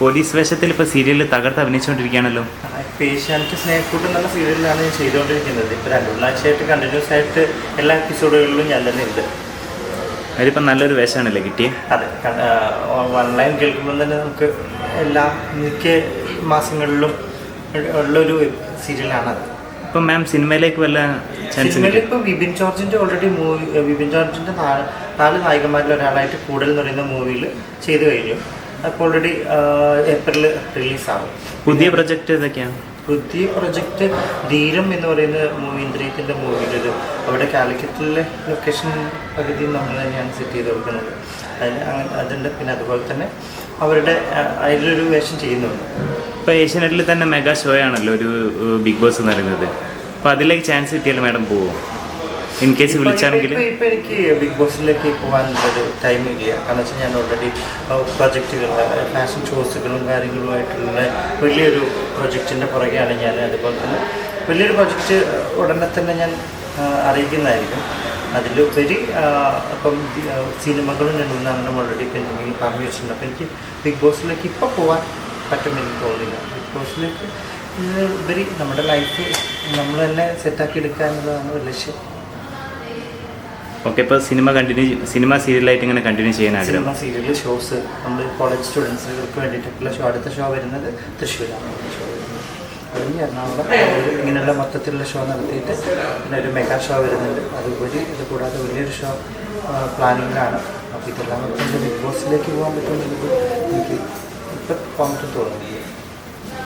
Police വേഷത്തിൽ ഇപ്പോൾ സീരിയലിൽ തകർത്ത് അഭിനയിച്ചുകൊണ്ടിരിക്കുകയാണല്ലോ. ഇപ്പോൾ ഏഷ്യാനെറ്റ് സ്നേഹക്കൂട്ട് എന്നുള്ള സീരിയലിലാണ് ഞാൻ ചെയ്തുകൊണ്ടിരിക്കുന്നത്. ഇപ്പോൾ രണ്ട് മൂന്നാഴ്ചയായിട്ട് കണ്ടിന്യൂസ് ആയിട്ട് എല്ലാ എപ്പിസോഡുകളിലും ഞാൻ തന്നെ ഉണ്ട്. അതിലിപ്പോൾ നല്ലൊരു വേഷമാണല്ലേ കിട്ടിയത് അതെ. ഓൺലൈൻ കേൾക്കുമ്പോൾ തന്നെ നമുക്ക് എല്ലാ മിക്ക മാസങ്ങളിലും ഉള്ളൊരു സീരിയലാണ് അത്. ഇപ്പം മാം സിനിമയിലേക്ക് വല്ല ചാൻസ് സിനിമയിൽ ഇപ്പോൾ വിപിൻ ജോർജിന്റെ ഓൾറെഡി മൂവി വിപിൻ ജോർജിന്റെ നാല് നാല് നായകന്മാരിൽ ഒരാളായിട്ട് കൂടുതൽ എന്ന് പറയുന്ന മൂവിയിൽ ചെയ്തു കഴിഞ്ഞു. അപ്പോൾ ഓൾറെഡി ഏപ്രിൽ റിലീസാകും പുതിയ പ്രൊജക്റ്റ് ഏതൊക്കെയാണ്? പുതിയ പ്രൊജക്റ്റ് ധീരം എന്ന് പറയുന്ന മൂവി ഇന്ദ്രിയത്തിന്റെ മൂവിയിലൊരു അവിടെ കാലിക്കറ്റിലെ ലൊക്കേഷൻ പകുതി നമ്മൾ തന്നെയാണ് സെറ്റ് ചെയ്ത് കൊടുക്കുന്നത്. അതിന് അങ്ങനെ അതുണ്ട് പിന്നെ അതുപോലെ തന്നെ അവരുടെ അതിലൊരു വേഷം ചെയ്യുന്നുണ്ട്. ഇപ്പോൾ ഏഷ്യനെറ്റിൽ തന്നെ മെഗാ ഷോ ആണല്ലോ ഒരു ബിഗ് ബോസ് എന്ന് പറയുന്നത്. അപ്പോൾ അതിലേക്ക് ചാൻസ് കിട്ടിയാൽ മാഡം പോവോ? ഇൻ കേസ് വിളിച്ചാണെങ്കിൽ. ഇപ്പോൾ ഇപ്പൊ എനിക്ക് ബിഗ് ബോസിലേക്ക് പോകാനുള്ളൊരു ടൈം ഇല്ല. കാരണം വെച്ചാൽ ഞാൻ ഓൾറെഡി പ്രൊജക്റ്റുകൾ ഫാഷൻ ഷോസുകളും കാര്യങ്ങളുമായിട്ടുള്ള വലിയൊരു പ്രൊജക്റ്റിന്റെ പുറകെയാണ് ഞാൻ അതുപോലെ തന്നെ വലിയൊരു പ്രൊജക്റ്റ് ഉടനെ തന്നെ ഞാൻ അറിയിക്കുന്നതായിരിക്കും. അതിലുപരി അപ്പം ഇപ്പം സിനിമകളും രണ്ടും മൂന്നെണ്ണം ഓൾറെഡി പെൻഡിങ്ങിൽ പറഞ്ഞു വെച്ചിട്ടുണ്ട് അപ്പോൾ എനിക്ക് ബിഗ് ബോസിലേക്ക് ഇപ്പോൾ പോകാൻ പറ്റുമെന്ന് തോന്നുന്നില്ല. ബിഗ് ബോസിലേക്ക് ഇത് ഉപരി നമ്മുടെ ലൈഫ് നമ്മൾ തന്നെ സെറ്റാക്കി എടുക്കുക എന്നുള്ളതാണ് ലക്ഷ്യം ഓക്കെ ഇപ്പോൾ സിനിമ കണ്ടിന്യൂ സിനിമ സീരിയലായിട്ട് ഇങ്ങനെ കണ്ടിന്യൂ ചെയ്യാൻ ആഗ്രഹം? സിനിമ സീരിയൽ ഷോസ് നമ്മൾ കോളേജ് സ്റ്റുഡൻസുകൾക്ക് വേണ്ടിയിട്ടുള്ള ഷോ അടുത്ത ഷോ വരുന്നത് തൃശ്ശൂരാണ്. ഷോ കഴിഞ്ഞ് എറണാകുളം ഇങ്ങനെയുള്ള മൊത്തത്തിലുള്ള ഷോ നടത്തിയിട്ട് പിന്നെ ഒരു മെഗാ ഷോ വരുന്നുണ്ട്. അതുപരി ഇത് കൂടാതെ വലിയൊരു ഷോ പ്ലാനിങ്ങിലാണ് അപ്പോൾ ഇതെല്ലാം ബിഗ് ബോസിലേക്ക് പോകാൻ പറ്റുമെന്നുള്ളത് എനിക്ക് ഇപ്പം പറ്റും തോന്നുന്നു